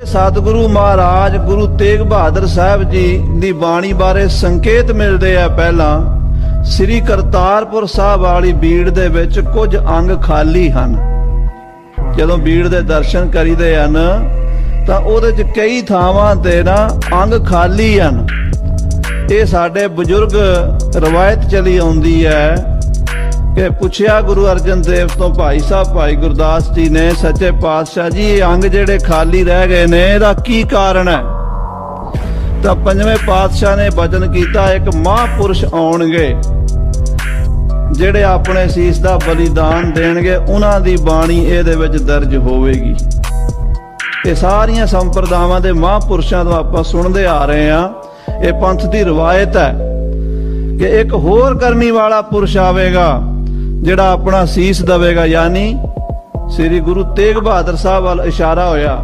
ਸਤਿਗੁਰੂ ਮਹਾਰਾਜ ਗੁਰੂ ਤੇਗ ਬਹਾਦਰ ਸਾਹਿਬ ਜੀ ਦੀ ਬਾਣੀ ਬਾਰੇ ਸੰਕੇਤ ਮਿਲਦੇ ਆ ਪਹਿਲਾਂ, ਸ੍ਰੀ ਕਰਤਾਰਪੁਰ ਸਾਹਿਬ ਵਾਲੀ ਬੀੜ ਦੇ ਵਿੱਚ ਕੁਝ ਅੰਗ ਖਾਲੀ ਹਨ। ਜਦੋਂ ਬੀੜ ਦੇ ਦਰਸ਼ਨ ਕਰੀਦੇ ਹਨ, ਤਾਂ ਉਹਦੇ 'ਚ ਕਈ ਥਾਵਾਂ ਤੇ ਨਾ ਅੰਗ ਖਾਲੀ ਹਨ। ਇਹ ਸਾਡੇ ਬਜ਼ੁਰਗ ਰਵਾਇਤ ਚਲੀ ਆਉਂਦੀ ਹੈ ਕਿ ਪੁੱਛਿਆ ਗੁਰੂ ਅਰਜਨ ਦੇਵ ਤੋਂ ਭਾਈ ਸਾਹਿਬ, ਭਾਈ ਗੁਰਦਾਸ ਜੀ ਨੇ, ਸੱਚੇ ਪਾਤਸ਼ਾਹ ਜੀ, ਇਹ ਅੰਗ ਜਿਹੜੇ ਖਾਲੀ ਰਹਿ ਗਏ ਨੇ, ਇਹਦਾ ਕੀ ਕਾਰਨ ਹੈ? ਤਾਂ ਪੰਜਵੇਂ ਪਾਤਸ਼ਾਹ ਨੇ ਵਚਨ ਕੀਤਾ, ਇੱਕ ਮਹਾਪੁਰਸ਼ ਆਉਣਗੇ, ਜਿਹੜੇ ਆਪਣੇ ਸੀਸ ਦਾ ਬਲੀਦਾਨ ਦੇਣਗੇ, ਉਹਨਾਂ ਦੀ ਬਾਣੀ ਇਹਦੇ ਵਿੱਚ ਦਰਜ ਹੋਵੇਗੀ। ਇਹ ਸਾਰੀਆਂ ਸੰਪਰਦਾਵਾਂ ਦੇ ਮਹਾਪੁਰਸ਼ਾਂ ਤੋਂ ਆਪਾਂ ਸੁਣਦੇ ਆ ਰਹੇ ਹਾਂ। ਇਹ ਪੰਥ ਦੀ ਰਵਾਇਤ ਹੈ ਕਿ ਇੱਕ ਹੋਰ ਕਰਨੀ ਵਾਲਾ ਪੁਰਸ਼ ਆਵੇਗਾ। ਜਿਹੜਾ ਆਪਣਾ ਸੀਸ ਦਵੇਗਾ ਯਾਨੀ ਸ੍ਰੀ ਗੁਰੂ ਤੇਗ ਬਹਾਦਰ ਸਾਹਿਬ ਵੱਲ ਇਸ਼ਾਰਾ ਹੋਇਆ।